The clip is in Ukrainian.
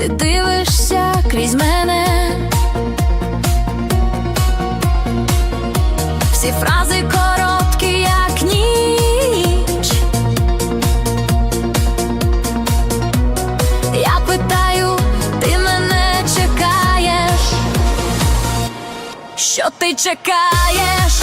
ти дивишся крізь мене, всі фрази короткі, як ніч. Я питаю, ти мене чекаєш, що ти чекаєш?